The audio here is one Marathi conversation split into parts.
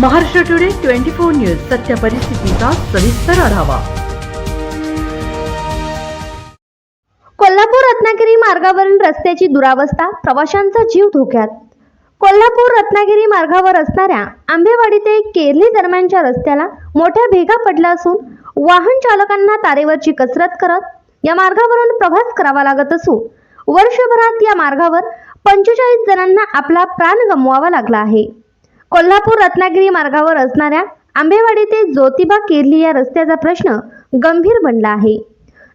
Maharashtra today twenty four news सत्य परिस्थितीचा सविस्तर आढावा. कोल्हापूर रत्नागिरी मार्गावरील रस्त्याची दुरावस्था प्रवाशांचा जीव धोक्यात. कोल्हापूर रत्नागिरी मार्गावर असणाऱ्या आंबेवाडी ते केरली दरम्यानच्या रस्त्याला मोठ्या भेगा पडल्या असून वाहन चालकांना तारेवरची कसरत करत या मार्गावरून प्रवास करावा लागत असून वर्षभरात या मार्गावर पंचेचाळीस जणांना आपला प्राण गमवावा लागला आहे. कोल्हापूर रत्नागिरी मार्गावर असणाऱ्या आंबेवाडी ते ज्योतिबा केरली या रस्त्याचा प्रश्न गंभीर बनला आहे.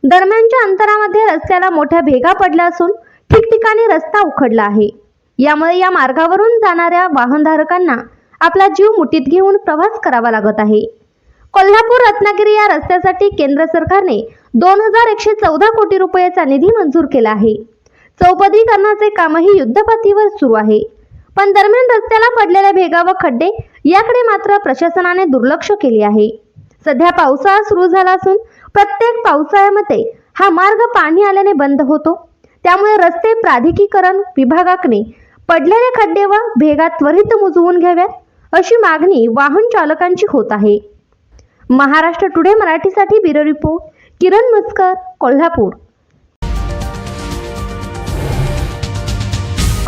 दरम्यानच्या अंतरामध्ये रस्त्याला मोठ्या भेगा पडल्या असून ठिकठिकाणी रस्ता उखडला आहे. यामुळे या मार्गावरून जाणाऱ्या वाहनधारकांना आपला जीव मुठीत घेऊन प्रवास करावा लागत आहे. कोल्हापूर रत्नागिरी या रस्त्यासाठी केंद्र सरकारने दोन हजार एकशे चौदा कोटी रुपयाचा निधी मंजूर केला आहे. चौपदीकरणाचे कामही युद्धपातळीवर सुरू आहे. पण दरम्यान रस्त्याला पडलेल्या भेगा व खड्डे याकडे मात्र प्रशासनाने दुर्लक्ष केले आहे. सध्या पावसाळा सुरू झाला असून प्रत्येक पावसाळ्यामध्ये हा मार्ग पाणी आल्याने बंद होतो. त्यामुळे रस्ते प्राधिकीकरण विभागाकडे पडलेले खड्डे व भेगा त्वरित मुजवून घ्याव्यात अशी मागणी वाहन चालकांची होत आहे. महाराष्ट्र टुडे मराठीसाठी ब्युरो रिपोर्ट किरण मस्कर कोल्हापूर.